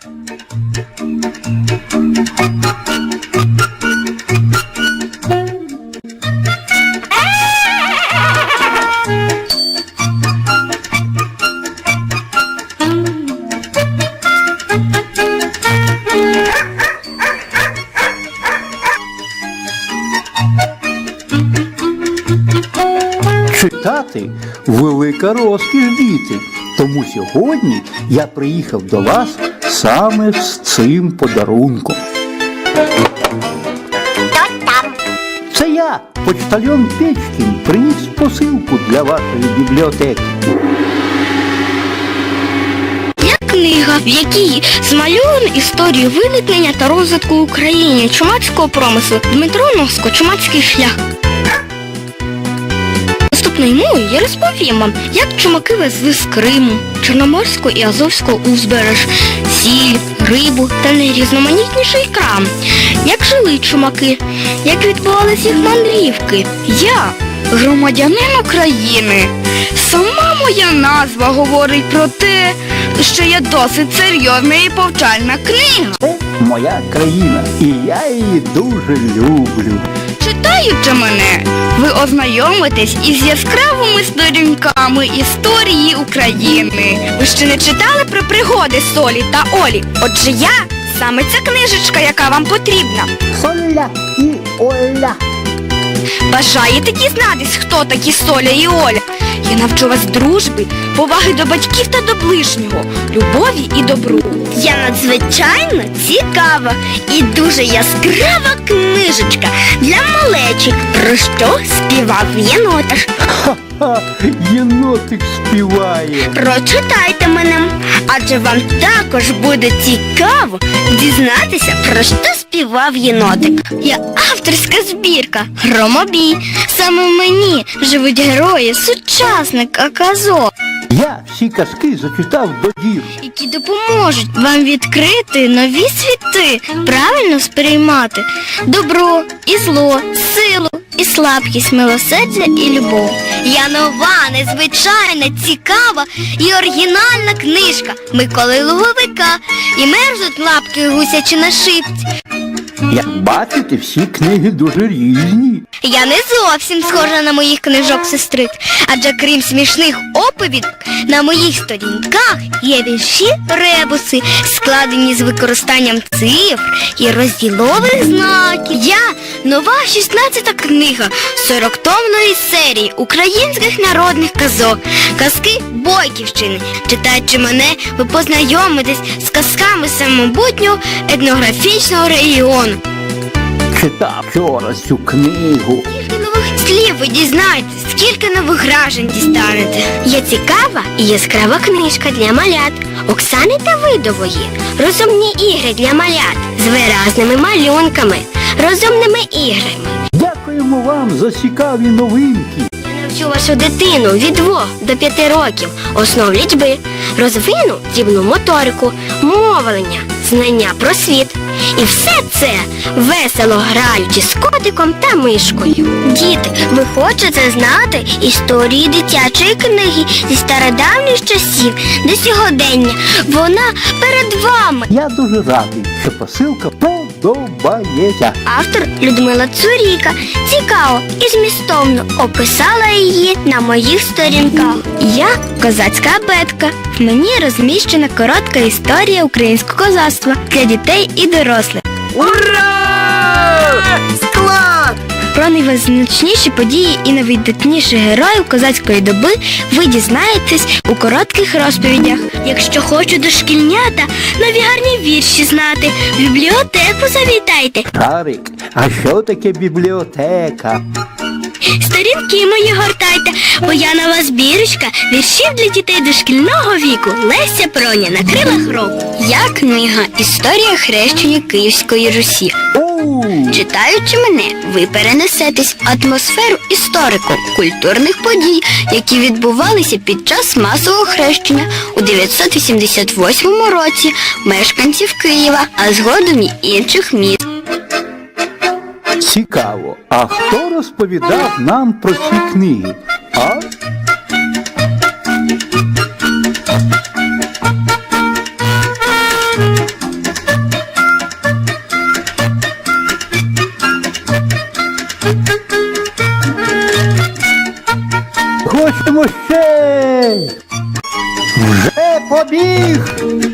Читати велика розкіш діти. Тому сьогодні я приїхав до вас саме з цим подарунком. Хто там? Це я, почтальон Печкін, приніс посилку для вашої бібліотеки. Є книга, в якій змальовано історію виникнення та розвитку України чумацького промислу Дмитро Носко, чумацький шлях. Наступною я розповім вам, як чумаки везли з Криму, Чорноморського і Азовського узбереж, сіль, рибу та найрізноманітніший крам. Як жили чумаки, як відбувалися їх мандрівки. Я громадянин України. Сама моя назва говорить про те, що я досить серйозна і повчальна книга. Це моя країна, і я її дуже люблю. Читаючи мене, ви ознайомитесь із яскравими сторінками історії України. Ви ще не читали про пригоди Солі та Олі? Отже я саме ця книжечка, яка вам потрібна. Соля і Оля. Бажаєте дізнатись, хто такі Соля і Оля? Я навчу вас дружби, поваги до батьків та до ближнього, любові і добру. Я надзвичайно цікава і дуже яскрава книжечка для малечик, про що співав єноташ. Ха, єнотик співає. Прочитайте мене, адже вам також буде цікаво дізнатися, про що співав єнотик. Я авторська збірка Громобій. Саме в мені живуть герої сучасника казок, Я всі казки зачитав до дір. які допоможуть вам відкрити нові світи, правильно сприймати добро і зло, силу і слабкість, милосердя і любов. Я нова, незвичайна, цікава і оригінальна книжка Миколи Луговика і мерзнуть лапки гусячі на шипці. Як бачите, всі книги дуже різні. Я не зовсім схожа на моїх книжок сестри, адже крім смішних оповідок, на моїх сторінках є вірші ребуси, складені з використанням цифр і розділових знаків. Я нова 16-та книга 40-томної серії українських народних казок, казки Бойківщини. Читаючи мене, ви познайомитесь з казками самобутнього етнографічного регіону. Читав вчора цю книгу. Скільки нових слів ви дізнаєтесь, скільки нових вражень дістанете. Є цікава і яскрава книжка для малят Оксани Давидової. Розумні ігри для малят з виразними малюнками, розумними іграми. Дякуємо вам за цікаві новинки. Навчу вашу дитину від 2 до 5 років основ лічби, розвину дрібну моторику, мовлення, знання про світ. І все це весело граючи з котиком та мишкою. Діти, ви хочете знати історії дитячої книги зі стародавніх часів до сьогодення. Вона перед вами. Я дуже радий, що посилка подобається. Автор Людмила Цуріка цікаво і змістовно описала її на моїх сторінках. Я козацька абетка. В мені розміщена коротка історія українського козацтва для дітей і дорослих. Ура! Склад! Про найвизначніші події і найвидатніших героїв козацької доби ви дізнаєтесь у коротких розповідях. Якщо хочу дошкільнята, нові гарні вірші знати, в бібліотеку завітайте. Шарик, а що таке бібліотека? Сторінки мої гортайте, бо я нова збірочка віршів для дітей дошкільного віку Леся Проня на крилах року. Я книга Історія хрещення Київської Русі. Читаючи мене, ви перенесетесь в атмосферу історико культурних подій, які відбувалися під час масового хрещення у 988 році мешканців Києва, а згодом і інших міст. Цікаво, а хто розповідав нам про ці книги? А? Побіг!